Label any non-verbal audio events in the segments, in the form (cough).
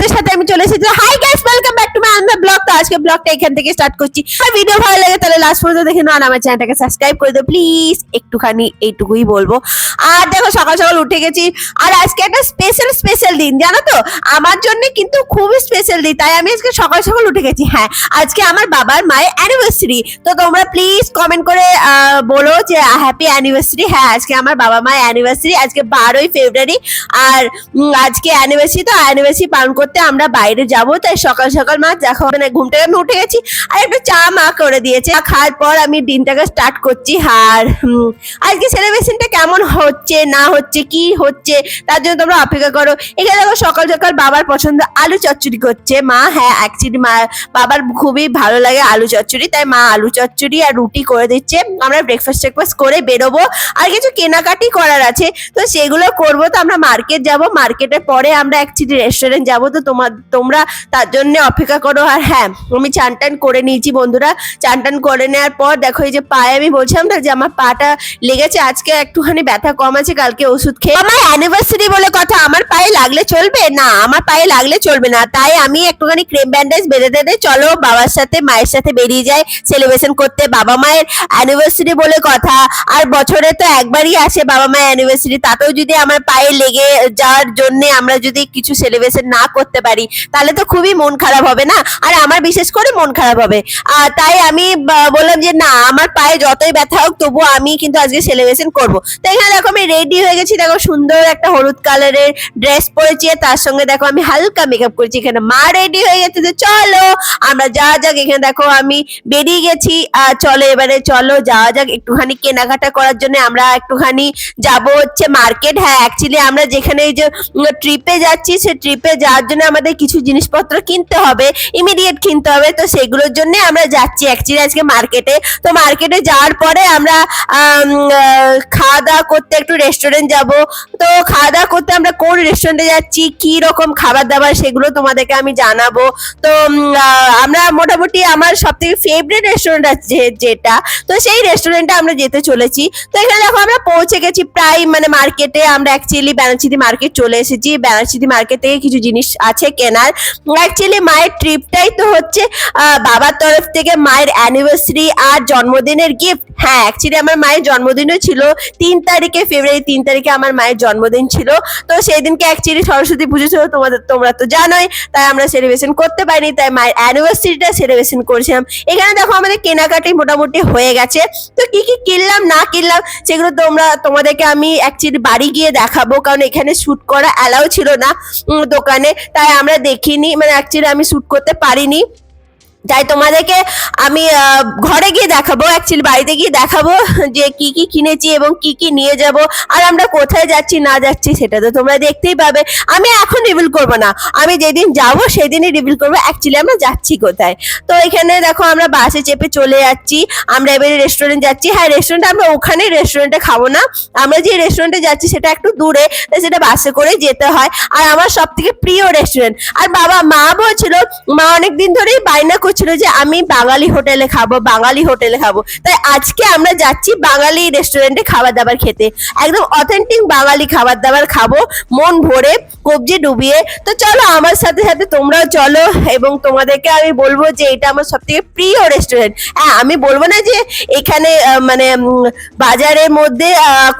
তোমাদের সাথে আমি চলে এসেছি। Hi guys welcome back to my another blog তো আজকে ব্লগটা এখান থেকে স্টার্ট করছি। আর ভিডিও ভালো লাগে তাহলে লাস্ট পর্যন্ত দেখে নাও। আমার চ্যানেলটাকে সাবস্ক্রাইব করে দাও। প্লিজ একটুখানি এইটুকুই বলব। আর দেখো, সকাল সকাল উঠে গেছি। আর আজকে একটা স্পেশাল স্পেশাল দিন, জানো তো? আমার জন্য কিন্তু খুবই স্পেশাল দিন। তাই আমি আজকে সকাল সকাল উঠে গেছি। হ্যাঁ আজকে আমার বাবার মায়ের অ্যানিভার্সারি তো তোমরা প্লিজ কমেন্ট করে বলো যে হ্যাপি অ্যানিভার্সারি হ্যাঁ আজকে আমার বাবা মায়ের অ্যানিভার্সারি আজকে বারোই ফেব্রুয়ারি আর আজকে অ্যানিভার্সারি তো অ্যানিভার্সারি পালন করতে আমরা বাইরে যাব, তাই সকাল সকাল মা দেখো মানে ঘুম থেকে আমি উঠে গেছি আর একটু চা মা করে দিয়েছে। খাওয়ার পর আমি দিনটাকে স্টার্ট করছি। আর আজকে সেলিব্রেশনটা কেমন হচ্ছে, না হচ্ছে, কি হচ্ছে, তার জন্য তোমরা অপেক্ষা করো। এখানে দেখো সকাল সকাল বাবার পছন্দ আলু চচ্চড়ি করছে। মা হ্যাঁ অ্যাকচুয়ালি মা, বাবার খুবই ভালো লাগে আলু চচ্চড়ি, তাই মা আলু চচ্চড়ি আর রুটি করে দিচ্ছে। আমরা ব্রেকফাস্ট টেকফাস্ট করে বেরোবো। আর কিছু কেনাকাটি করার আছে, তো সেগুলো করব। তো আমরা মার্কেট যাব। মার্কেটের পরে আমরা অ্যাকচুয়ালি রেস্টুরেন্ট যাব। তো তোমার তোমরা তার জন্য অপেক্ষা করো। আর হ্যাঁ আমি চান টান করে নিয়েছি বন্ধুরা। চান টান করে নেওয়ার পর দেখো এই যে পায়ে আমি বলছিলাম না যে আমার পাটা লেগেছে, আজকে একটুখানি ব্যথা কম আছে, কালকে ওষুধ খেয়ে আমার অ্যানিভার্সারি বলে কথা, আমার পায়ে লাগলে চলবে? না, আমার পায়ে লাগলে চলবে না। তাই আমি একটুখানি ক্রেম ব্যান্ডেজ বেঁধে দেবে চলো বাবার সাথে, মায়ের সাথে বেরিয়ে যাই সেলিব্রেশন করতে। বাবা মায়ের অ্যানিভার্সারি বলে কথা, আর বছরে তো একবারই আসে বাবা মায়ের অ্যানিভার্সারি তাতেও যদি আমার পায়ে লেগে যাওয়ার জন্য আমরা যদি কিছু সেলিব্রেশন না করতে পারি, তাহলে তো খুবই মন খারাপ হবে না? আর আমার বিশেষ করে মন খারাপ হবে। তাই আমি বললাম যে না, আমার পায়ে যতই ব্যথা হোক, তবুও আমি কিন্তু আজকে সেলিব্রেশন করব। তো এখানে দেখো আমি রেডি হয়ে গেছি, দেখো সুন্দর একটা হলুদ কালারের ড্রেস পরেছি তার সঙ্গে দেখো আমি হালকা মেকআপ করেছি। এখানে মা রেডি হয়ে গেছে যে চলো, আমরা যাওয়া যাক। এখানে দেখো আমি বেরিয়ে গেছি, আর চলো এবারে চলো, যাওয়া যাক একটুখানি কেনাকাটা করার জন্য। আমরা একটুখানি যাব হচ্ছে মার্কেট হ্যাঁ অ্যাকচুয়ালি আমরা যেখানে এই যে ট্রিপে যাচ্ছি, সে ট্রিপে যাওয়ার জন্য আমাদের কিছু জিনিসপত্র কিনতে হবে ইমিডিয়েট কিনতে হবে। তো সেগুলোর জন্য আমরা যাচ্ছি অ্যাকচুয়ালি আজকে মার্কেটে তো মার্কেটে যাওয়ার পরে আমরা খাওয়া দাওয়া করতে একটু রেস্টুরেন্ট যাব। তো খাওয়া দাওয়া করতে আমরা কোন রেস্টুরেন্টে যাচ্ছি, কি রকম খাবার দাবার সেগুলো তোমাদেরকে আমি জানাব। তো আমরা মোটামুটি আমার সব থেকে ফেভারিট রেস্টুরেন্ট আছে যেটা, তো সেই রেস্টুরেন্টে আমরা যেতে চলেছি। তো এখানে দেখো আমরা পৌঁছে গেছি প্রায় মানে মার্কেটে আমরা অ্যাকচুয়ালি ব্যানার্চিদি মার্কেট চলে এসেছি। ব্যানার্চিদি মার্কেট থেকে কিছু জিনিস আছে কেনার। অ্যাকচুয়ালি মায়ের ট্রিপটাই তো হচ্ছে বাবার তরফ থেকে মায়ের অ্যানিভার্সারি আর জন্মদিনের গিফট হ্যাঁ অ্যাকচুয়ালি আমার মায়ের জন্মদিনও ছিল তিন তারিখে ফেব্রুয়ারি তিন তারিখে আমার মায়ের জন্মদিন ছিল। তো সেই দিনকে অ্যাকচুয়ালি সরস্বতী পুজো ছিল, তোমাদের, তোমরা তো জানোই, তাই আমরা সেলিব্রেশন করতে পারিনি, তাই মায়ের অ্যানিভার্সারিটা সেলিব্রেশন করেছিলাম। এখানে দেখো আমাদের কেনাকাটি মোটামুটি হয়ে গেছে। তো কি কি কিনলাম, না কিনলাম, সেগুলো তোমরা, তোমাদেরকে আমি অ্যাকচুয়ালি বাড়ি গিয়ে দেখাবো, কারণ এখানে শ্যুট করা অ্যালাউ ছিল না দোকানে। তাই আমরা দেখিনি। মানে অ্যাকচুয়ালি আমি শ্যুট করতে পারিনি। তাই তোমাদেরকে আমি ঘরে গিয়ে দেখাবো অ্যাকচুয়ালি বাড়িতে গিয়ে দেখাবো (laughs) যে কি কি কিনেছি এবং কি কি নিয়ে যাব আর আমরা কোথায় যাচ্ছি, না যাচ্ছি, সেটা তো তোমরা দেখতেই পাবে। আমি এখন রিভিল করব না। আমি যেদিন যাব, সেদিনই রিভিল করব। অ্যাকচুয়ালি আমরা যাচ্ছি কোথায়? তো এখানে দেখো আমরা বাসে চেপে চলে যাচ্ছি। আমরা এবারে রেস্টুরেন্ট যাচ্ছি। হ্যাঁ রেস্টুরেন্টে আমরা ওখানে রেস্টুরেন্টে খাব না। আমরা যে রেস্টুরেন্টে যাচ্ছি, সেটা একটু দূরে তাই সেটা বাসে করে যেতে হয়। আর আমার সব থেকে প্রিয় রেস্টুরেন্ট আর বাবা, মা বলছিল, মা অনেক দিন ধরেই বায়না করছিল যে আমি বাঙালি হোটেলে খাব, বাঙালি হোটেলে খাব। তাই আজকে আমরা যাচ্ছি বাঙালি রেস্টুরেন্টে খাবার দাবার খেতে। একদম অথেন্টিক বাঙালি খাবার দাবার খাব, মন ভরে, কবজি ডুবিয়ে। তো চলো আমার সাথে সাথে তোমরাও চলো এবং তোমাদেরকে আমি বলব যে এটা আমার সব থেকে প্রিয় রেস্টুরেন্ট। হ্যাঁ আমি বলব না যে এখানে মানে বাজারের মধ্যে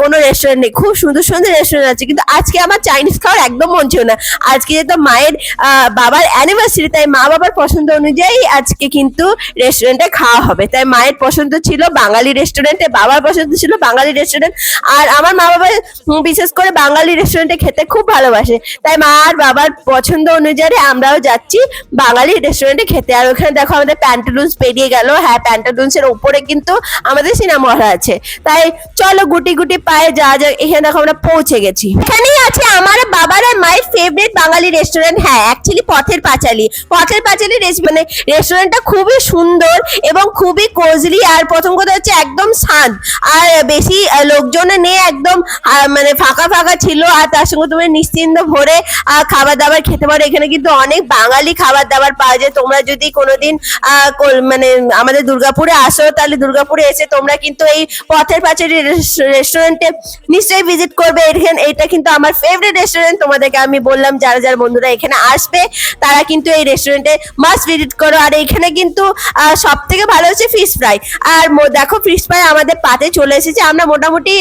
কোনো রেস্টুরেন্ট নেই। খুব সুন্দর সুন্দর রেস্টুরেন্ট আছে, কিন্তু আজকে আমার চাইনিজ খাওয়ার একদম মন ছিল না। আজকে যেহেতু মায়ের বাবার অ্যানিভার্সারি তাই মা বাবার পছন্দ অনুযায়ী আজকে কিন্তু রেস্টুরেন্টে খাওয়া হবে। তাই মায়ের পছন্দ ছিল বাঙালি রেস্টুরেন্টে বাবার পছন্দ ছিল বাঙালি রেস্টুরেন্ট আর আমার মা বাবা বিশেষ করে বাঙালি রেস্টুরেন্টে খেতে খুব ভালোবাসে। তাই মা আর বাবার পছন্দ অনুযায়ী আমরাও যাচ্ছি বাঙালি রেস্টুরেন্টে খেতে। আর ওখানে দেখো আমাদের প্যান্টালুন্স পেরিয়ে গেল। হ্যাঁ প্যান্টালুন্স এর উপরে কিন্তু আমাদের সিনেমা হল আছে। তাই চলো গুটি গুটি পায়ে যা যা এখানে দেখো আমরা পৌঁছে গেছি। এখানেই আছে আমার বাবার আর মায়ের ফেভারিট বাঙালি রেস্টুরেন্ট হ্যাঁ অ্যাকচুয়ালি পথের পাঁচালি। পথের পাঁচালি মানে রেস্টুরেন্ট রেস্টুরেন্টটা খুবই সুন্দর এবং খুবই কোজলি আর প্রথম কথা হচ্ছে একদম শান্ত। আর বেশি লোকজন নেই, একদম মানে ফাঁকা ফাঁকা ছিল আর তার সঙ্গে তুমি নিশ্চিন্ত ভরে খাবার দাবার খেতে পারো। এখানে কিন্তু অনেক বাঙালি খাবার দাবার পাওয়া যায়। তোমরা যদি কোনোদিন মানে আমাদের দুর্গাপুরে আসো, তাহলে দুর্গাপুরে এসে তোমরা কিন্তু এই পথের পাঁচালী রেস্টুরেন্টে নিশ্চয়ই ভিজিট করবে। এখানে, এটা কিন্তু আমার ফেভারিট রেস্টুরেন্ট তোমাদেরকে আমি বললাম, যারা যারা বন্ধুরা এখানে আসবে, তারা কিন্তু এই রেস্টুরেন্টে মাস্ট ভিজিট করো। আর এখানে কিন্তু সব থেকে ভালো হচ্ছে ফিশ ফ্রাই আর দেখো ফিশ ফ্রাই আমাদের পাতে চলে এসেছে। আমরা মোটামুটি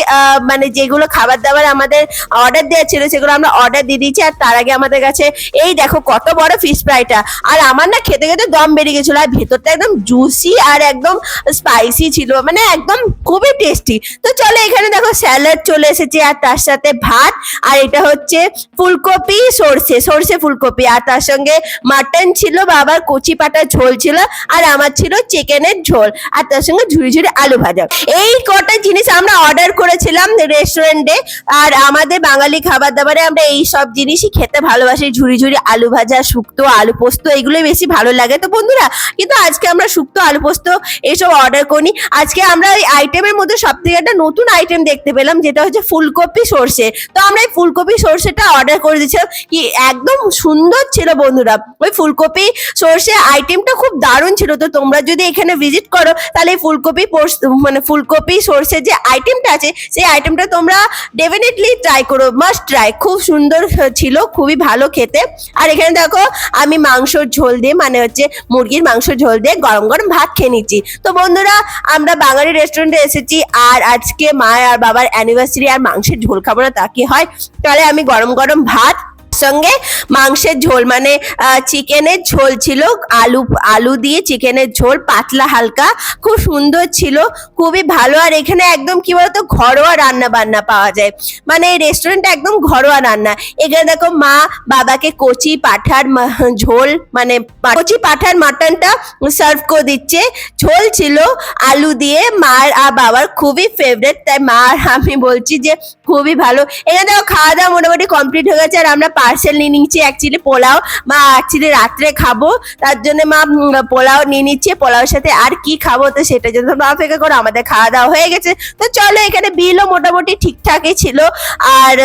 মানে যেগুলো খাবার দাবার আমাদের অর্ডার দেওয়া ছিল, সেগুলো আমরা অর্ডার দিয়ে দিয়েছি। আর তার আগে আমাদের কাছে, এই দেখো কত বড় ফিশ ফ্রাইটা আর আমার না খেতে খেতে দম বেরিয়ে গেছিল। আর ভেতরটা একদম জুসি আর একদম স্পাইসি ছিল। মানে একদম খুবই টেস্টি তো চলো এখানে দেখো স্যালাড চলে এসেছে। আর তার সাথে ভাত। আর এটা হচ্ছে ফুলকপি সর্ষে সর্ষে ফুলকপি। আর তার সঙ্গে মাটন ছিল বাবার কচি পাটা ঝোল। ছিল আর আমার ছিল চিকেনের ঝোল আর তার সঙ্গে ঝুড়ি ঝুড়ি আলু ভাজা। এই কটা জিনিস আমরা অর্ডার করেছিলাম রেস্টুরেন্টে আর আমাদের বাঙালি খাবার দাবারে আমরা এই সব জিনিসই খেতে ভালোবাসি। ঝুড়ি ঝুড়ি আলু ভাজা, শুক্তো, আলু পোস্ত এগুলোই বেশি ভালো লাগে। তো বন্ধুরা, কিন্তু আজকে আমরা শুক্তো, আলু পোস্ত এসব অর্ডার করি আজকে আমরা এই আইটেমের মধ্যে সব থেকে একটা নতুন আইটেম দেখতে পেলাম, যেটা হচ্ছে ফুলকপি সর্ষে। তো আমরা এই ফুলকপি সর্ষেটা অর্ডার করে দিয়েছিলাম, কি একদম সুন্দর ছিল বন্ধুরা। ওই ফুলকপি সর্ষে আইটেমটা খুব দারুণ ছিল। তো তোমরা যদি এখানে ভিজিট করো, তাহলে ফুলকপি মানে ফুলকপি সর্ষে যে আইটেমটা আছে, সেই আইটেমটা তোমরা ডেফিনেটলি ট্রাই করো মাস্ট ট্রাই খুব সুন্দর ছিল, খুবই ভালো খেতে। আর এখানে দেখো, আমি মাংসর ঝোল দিয়ে মানে হচ্ছে মুরগির মাংস ঝোল দিয়ে গরম গরম ভাত খেয়ে নিচ্ছি। তো বন্ধুরা, আমরা বাঙালি রেস্টুরেন্টে এসেছি, আর আজকে মা আর বাবার অ্যানিভার্সারি আর মাংসের ঝোল খাব না তা কি হয়? তাহলে আমি গরম গরম ভাত সঙ্গে মাংসের ঝোল মানে চিকেনের ঝোল ছিল, আলু আলু দিয়ে চিকেনের ঝোল, পাতলা হালকা, খুব সুন্দর ছিল, খুবই ভালো, আর এখানে একদম কি বলতো, ঘরোয়া রান্না বান্না পাওয়া যায় মানে এই রেস্টুরেন্টটা একদম ঘরোয়া রান্না, এখানে দেখো মা বাবাকে কচি পাঠার ঝোল মানে কচি পাঠার মাটনটা সার্ভ করে দিচ্ছে, ঝোল ছিল, আলু দিয়ে মার আর বাবার খুবই ফেভারেট তাই মা আর আমি বলছি যে খুবই ভালো। এখানে দেখো খাওয়া দাওয়া মোটামুটি কমপ্লিট হয়ে গেছে। আর আমরা পার্সেল নিয়ে নিচ্ছি অ্যাকচুয়ালি পোলাও। মা অ্যাকচুয়ালি রাত্রে খাব। তার জন্য মা পোলাও নিয়ে নিচ্ছে। পোলাওর সাথে আর কি খাব তো সেটা যদি তোমরা অপেক্ষা করো। আমাদের খাওয়া দাওয়া হয়ে গেছে। তো চলো এখানে বিলও মোটামুটি ঠিকঠাকই ছিল। আর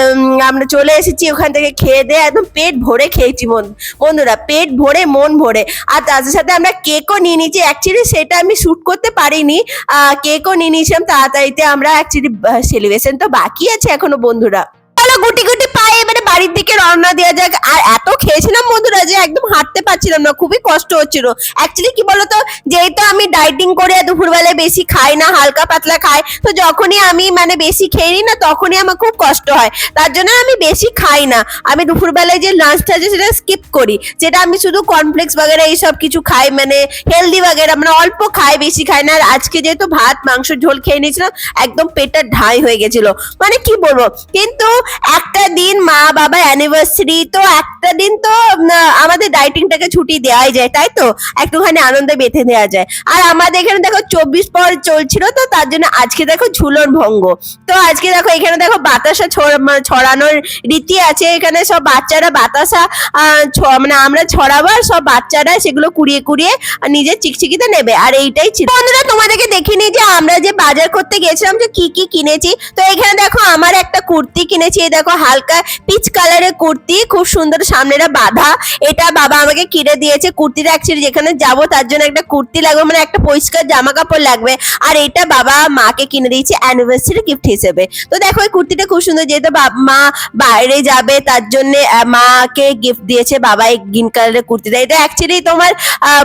আমরা চলে এসেছি ওখান থেকে খেয়ে দিয়ে একদম পেট ভরে খেয়েছি বন্ধু। বন্ধুরা, পেট ভরে, মন ভরে। আর তার সাথে আমরা কেকও নিয়ে নিয়েছি অ্যাকচুয়ালি সেটা আমি শ্যুট করতে পারিনি। কেকও নিয়ে নিয়েছিলাম। তাড়াতাড়িতে আমরা অ্যাকচুয়ালি সেলিব্রেশন তো বাকি আছে এখনও বন্ধুরা। চলো গুটি গুটি পায়ে এবারে বাড়ির দিকে রওনা দেওয়া যাক। আর এত খেয়েছিলাম বন্ধুরা যে একদম হাঁটতে পারছিলাম না, খুবই কষ্ট হচ্ছিল। অ্যাকচুয়ালি কি বলতো, যেহেতু আমি ডাইটিং করে দুপুরবেলায় বেশি খাই না, হালকা পাতলা খাই, তো যখনই আমি মানে বেশি খেয়ে নিই না, তখনই আমার খুব কষ্ট হয়। তার জন্য আমি বেশি খাই না। আমি দুপুরবেলায় যে লাঞ্চটা আছে সেটা স্কিপ করি। যেটা আমি শুধু কর্নফ্লেক্স বাগেরা এইসব কিছু খাই মানে হেলদি বাগেরা মানে অল্প খাই, বেশি খাই না। আর আজকে যেহেতু ভাত মাংস ঝোল খেয়ে নিয়েছিলাম, একদম পেটটা ঢাই হয়ে গেছিল। মানে কি বলব, কিন্তু একটা দিন মা বাবা অ্যানিভার্সারি তো একটা দিন তো আমাদের ডাইটিংটাকে ছুটি দেওয়াই যায়, তাই তো? একটুখানি আনন্দে বেঁধে দেওয়া যায়। আর আমাদের এখানে দেখো চব্বিশ পর চলছিল, তো তার জন্য আজকে দেখো ঝুলন ভঙ্গ। তো আজকে দেখো এখানে দেখো বাতাসা ছড়- ছড়ানোর রীতি আছে। এখানে সব বাচ্চারা বাতাসা মানে আমরা ছড়াবো আর সব বাচ্চারা সেগুলো কুড়িয়ে কুড়িয়ে নিজের চিকচিকিতে নেবে। আর এইটাই ছিল। বন্ধুরা, তোমাদেরকে দেখিনি যে আমরা যে বাজার করতে গেছিলাম যে কি কি কিনেছি। তো এখানে দেখো আমার একটা কুর্তি কিনেছি। দেখো, হালকা পিচ কালারের কুর্তি, খুব সুন্দর সামনেটা বাঁধা। এটা বাবা আমাকে কিনে দিয়েছে, কুর্তিটা অ্যাকচুয়ালি যেখানে যাব তার জন্য একটা কুর্তি লাগবে মানে একটা পরিষ্কার জামা কাপড় লাগবে। আর এটা বাবা মাকে কিনে দিয়েছে অ্যানিভার্সারি গিফট হিসেবে। তো দেখো, এই কুর্তিটা খুব সুন্দর, যেহেতু মা বাইরে যাবে, তার জন্য মাকে গিফট দিয়েছে বাবা এই গ্রিন কালারের কুর্তিটা। এটা অ্যাকচুয়ালি তোমার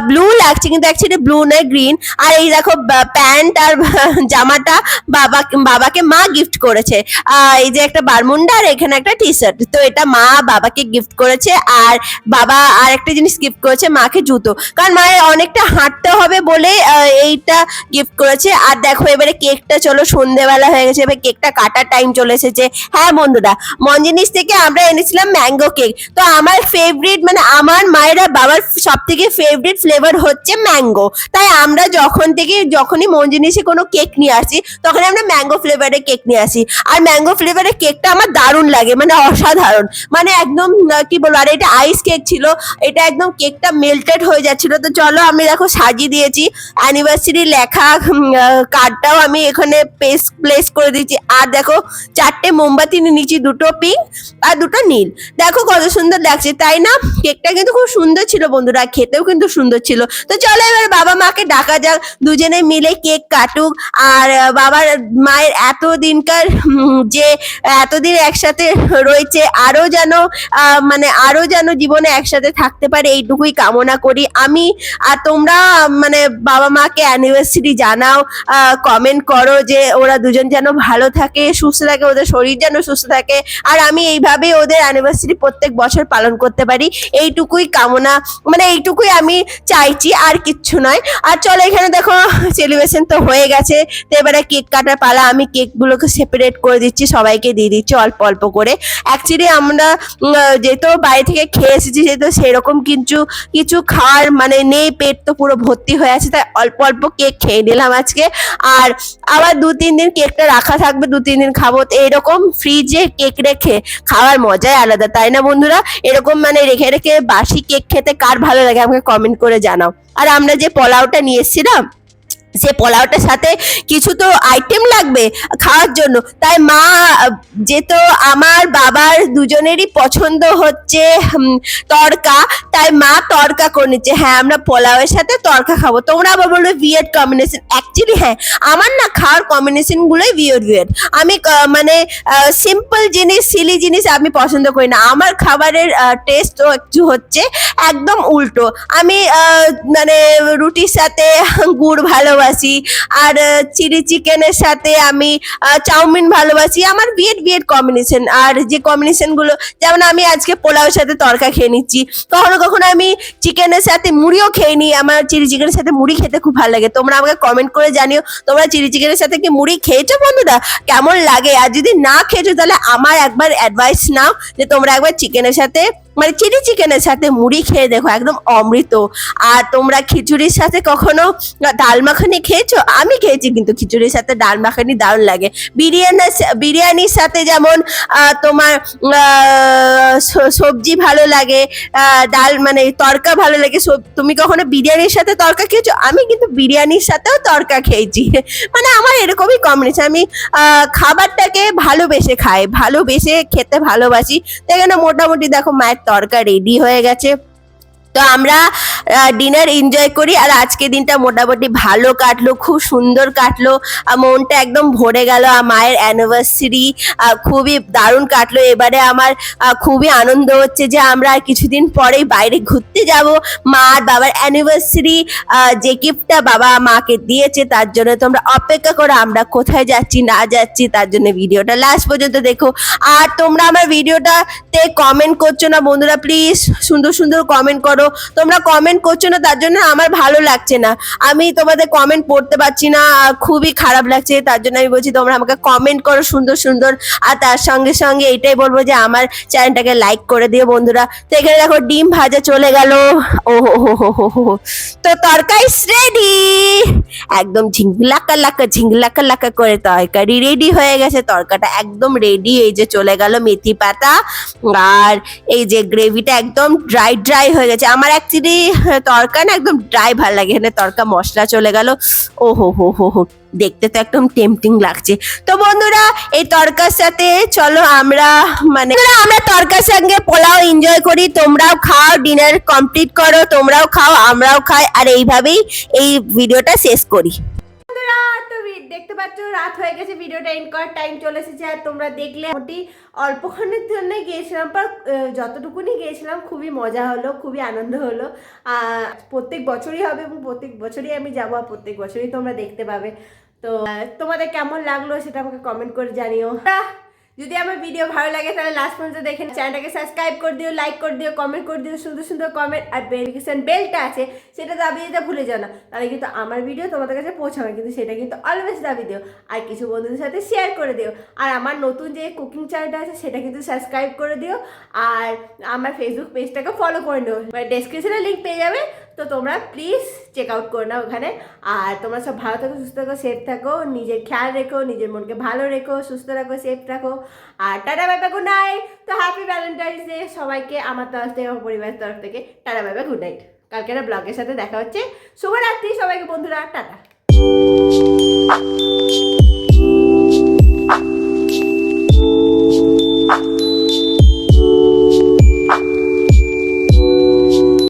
ব্লু লাগছে, কিন্তু অ্যাকচুয়ালি ব্লু নয় গ্রিন আর এই দেখো প্যান্ট আর (laughs) জামাটা বাবা, বাবাকে মা গিফট করেছে। এই যে একটা বারমুন্ডা আর এখানে একটা টি শার্ট তো এটা মা বাবাকে গিফট করেছে আর বাবা আর একটা জিনিস গিফট করেছে মাকে জুতো। কারণ মায়ের অনেকটা হাঁটতে হবে বলে এইটা গিফট করেছে। আর দেখো এবারে কেকটা চলো সন্ধেবেলা হয়ে গেছে। এবার কেকটা কাটার টাইম চলে এসেছে। হ্যাঁ বন্ধুরা, মঞ্জিনিস থেকে আমরা এনেছিলাম ম্যাঙ্গো কেক তো আমার ফেভারিট মানে আমার মায়েরা বাবার সব থেকে ফেভারিট ফ্লেভার হচ্ছে ম্যাঙ্গো তাই আমরা যখন থেকে, যখনই মঞ্জিনিসে কোনো কেক নিয়ে আসি তখন আমরা ম্যাঙ্গো ফ্লেভারের কেক নিয়ে আসি। আর ম্যাঙ্গো ফ্লেভারের কেকটা আমার দারুণ লাগে মানে অসাধারণ। মানে একদম কি বলব, আর এটা আইস কেক ছিল, এটা একদম কেকটা মেল্টেড হয়ে যাচ্ছিল। তো চলো আমি দেখো সাজিয়ে দিয়েছি। অ্যানিভার্সারি লেখা কার্ডটাও আমি এখানে পেস প্লেস করে দিয়েছি। আর দেখো, চারটে মোমবাতি নিয়ে নিয়েছি, দুটো পিঙ্ক আর দুটো নীল। দেখো কত সুন্দর লাগছে, তাই না? কেকটা কিন্তু খুব সুন্দর ছিল বন্ধুরা, খেতেও কিন্তু সুন্দর ছিল। তো চলো এবার বাবা মাকে ডাকা যাক, দুজনে মিলে কেক কাটুক। আর বাবার মায়ের এতদিনকার যে, এতদিন একসাথে রয়েছে, আরও যেন মানে আরও যেন জীবনে একসাথে থাকতে পারে, এইটুকুই কামনা করি। আমি আর তোমরা মানে বাবা মাকে অ্যানিভার্সারি জানাও কমেন্ট করো যে ওরা দুজন যেন ভালো থাকে, সুস্থ থাকে, ওদের শরীর যেন সুস্থ থাকে। আর আমি এইভাবে ওদের অ্যানিভার্সারি প্রত্যেক বছর পালন করতে পারি। এইটুকুই কামনা মানে এইটুকুই আমি চাইছি, আর কিচ্ছু নয়। আর চলো এখানে দেখো সেলিব্রেশন তো হয়ে গেছে। তো এবারে কেক কাটার পালা, আমি কেকগুলোকে সেপারেট করে দিচ্ছি, সবাইকে দিয়ে দিচ্ছি, অল্প অল্প করে। অ্যাকচুয়ালি আমরা যেহেতু বাইরে থেকে খেয়ে এসেছি যেহেতু সেরকম কিছু কিছু খাওয়ার মানে নেই, পেট তো পুরো ভর্তি হয়ে আছে, তাই অল্প অল্প কেক খেয়ে নিলাম আজকে। আর আবার দু, তিন দিন কেকটা রাখা থাকবে, দু, তিন দিন খাব। এরকম ফ্রিজে কেক রেখে খাওয়ার মজাই আলাদা, তাই না বন্ধুরা? এরকম মানে রেখে রেখে বাসি কেক খেতে কার ভালো লাগে আমাকে কমেন্ট করে জানাও। আর আমরা যে পোলাওটা নিয়ে এসেছিলাম সে পোলাওটার সাথে কিছু তো আইটেম লাগবে খাওয়ার জন্য। তাই মা আহ, যেহেতু আমার বাবার দুজনেরই পছন্দ হচ্ছে তড়কা তাই মা তড়কা করে নিচ্ছে। হ্যাঁ আমরা পোলাওয়ের সাথে তড়কা খাব। তোমরা আবার বলবে বিয়েড কম্বিনেশন অ্যাকচুয়ালি হ্যাঁ আমার না খাওয়ার কম্বিনেশন গুলোই বিয়েড বিয়েড আমি মানে সিম্পল জিনিস সিলি জিনিস আমি পছন্দ করি না। আমার খাবারের টেস্ট একটু হচ্ছে একদম উল্টো। আমি মানে রুটির সাথে গুড় ভালোবাসি। আর চিলি চিকেনের সাথে আমি চাউমিন ভালোবাসি। আমার বিয়েড বিয়েড কম্বিনেশন আর যে কম্বিনেশনগুলো, যেমন আমি আজকে পোলাওয়ের সাথে তরকা খেয়ে নিচ্ছি, কখনো কখনো আমি চিকেনের সাথে মুড়িও খেয়ে নিই। আমার চিলি চিকেনের সাথে মুড়ি খেতে খুব ভালো লাগে। তোমরা আমাকে কমেন্ট করে জানিও, তোমরা চিলি চিকেনের সাথে কি মুড়ি খেয়েছো বন্ধুরা? কেমন লাগে? আর যদি না খেয়েছো, তাহলে আমার একবার অ্যাডভাইস নাও যে তোমরা একবার চিকেনের সাথে মানে চিলি চিকেনের সাথে মুড়ি খেয়ে দেখো একদম অমৃত। আর তোমরা খিচুড়ির সাথে কখনো ডাল মাখানি খেয়েছো? আমি খেয়েছি কিন্তু খিচুড়ির সাথে ডাল মাখানি দারুণ লাগে। বিরিয়ানির বিরিয়ানির সাথে যেমন তোমার সবজি ভালো লাগে ডাল মানে তরকা ভালো লাগে। তুমি কখনো বিরিয়ানির সাথে তরকা খেয়েছো? আমি কিন্তু বিরিয়ানির সাথেও তরকা খেয়েছি। মানে আমার এরকমই কম কম্বিনেশন আমি খাবারটাকে ভালোবেসে খাই, ভালোবেসে খেতে ভালোবাসি। তাই জন্য মোটামুটি দেখো মায়ের তরকা রেডি হয়ে গেছে। তো আমরা ডিনার এনজয় করি আর আজকে দিনটা মোটামুটি ভালো কাটলো, খুব সুন্দর কাটলো। মনটা একদম ভরে গেল। মায়ের অ্যানিভার্সারি খুবই দারুণ কাটলো। এবারে আমার খুবই আনন্দ হচ্ছে যে আমরা কিছুদিন পরেই বাইরে ঘুরতে যাব। মা আর বাবার অ্যানিভার্সারি যে গিফটটা বাবা মাকে দিয়েছে, তার জন্য তোমরা অপেক্ষা করো, আমরা কোথায় যাচ্ছি, না যাচ্ছি, তার জন্য ভিডিওটা লাস্ট পর্যন্ত দেখো। আর তোমরা আমার ভিডিওটাতে কমেন্ট করছ না, বন্ধুরা প্লিজ সুন্দর সুন্দর কমেন্ট করো। তোমরা কমেন্ট করছ না, তার জন্য আমার ভালো লাগছে না। আমি তোমাদের কমেন্ট পড়তে পারছি না খুবই খারাপ লাগছে, তার জন্য আমি বলছি তোমরা আমাকে কমেন্ট করো সুন্দর সুন্দর, আর তার সঙ্গে সঙ্গে এটাই বলব যে আমার চ্যানেলটাকে লাইক করে দিও বন্ধুরা। তো এখানে দেখো ডিম ভাজা চলে গেল। ও হো হো হো হো তো তরকারি রেডি একদম ঝিংলাকা লাকা ঝিংলাকা লাকা করে তরকারি রেডি হয়ে গেছে। তরকাটা একদম রেডি এই যে চলে গেল মেথি পাতা। আর এই যে গ্রেভিটা একদম ড্রাই ড্রাই হয়ে গেছে। আমার অ্যাকচুয়ালি (laughs) তরকা না একদম ড্রাই ভালো লাগে। এখানে তরকা মশলা চলে গেল। ও হো হো হো হো। দেখতে তো একদম টেম্পটিং লাগছে। তো বন্ধুরা, এই তরকার সাথে চলো আমরা মানে আমরা তরকার সঙ্গে পোলাও এনজয় করি। তোমরাও খাও ডিনার কমপ্লিট করো, তোমরাও খাও, আমরাও খাই। আর এইভাবেই এই ভিডিওটা শেষ করি। দেখতে পাচ্ছ, রাত হয়ে গেছে, ভিডিওটা এন্ড করার টাইম চলে এসেছে, আর তোমরা দেখলে মোটি অল্পক্ষণের জন্য গিয়েছিলাম পর যতটুকুনি গিয়েছিলাম, খুবই মজা হলো, খুবই আনন্দ হলো প্রত্যেক বছরই হবে এবং প্রত্যেক বছরই আমি যাব, আর প্রত্যেক বছরই তোমরা দেখতে পাবে। তো তোমাদের কেমন লাগল সেটা আমাকে কমেন্ট করে জানিও। যদি আমার ভিডিও ভালো লাগে, তাহলে লাস্ট পর্যন্ত দেখে চ্যানেলটাকে সাবস্ক্রাইব করে দিও লাইক করে দিও কমেন্ট করে দিও, সুন্দর সুন্দর কমেন্ট আর বেলিফিকেশন বেলটা আছে, সেটা দাবি দিতে ভুলে যাও না। তাহলে কিন্তু আমার ভিডিও তোমাদের কাছে পৌঁছাবে, কিন্তু সেটা কিন্তু অলওয়েজ দাবি দিও। আর কিছু বন্ধুদের সাথে শেয়ার করে দিও। আর আমার নতুন যে কুকিং চ্যানেলটা আছে, সেটা কিন্তু সাবস্ক্রাইব করে দিও। আর আমার ফেসবুক পেজটাকে ফলো করে নিও। ডেসক্রিপশনে লিঙ্ক পেয়ে যাবে। তো তোমরা প্লিজ চেক আউট করো নাও ওখানে। আর তোমরা সব ভালো থাকো, সুস্থ থাকো সেফ থাকো, নিজের খেয়াল রেখো, নিজের মনকে ভালো রেখো, সুস্থ রাখো সেফ রাখো আর tata bye bye good night তো হ্যাপি ভ্যালেন্টাইন্স ডে সবাইকে, আমার তরফ থেকে, আমার পরিবারের তরফ থেকে। টাটা বাইবা গুড নাইট কালকে একটা ব্লগের সাথে দেখা হচ্ছে। শুভরাত্রি সবাইকে, বন্ধুরা। টাটা।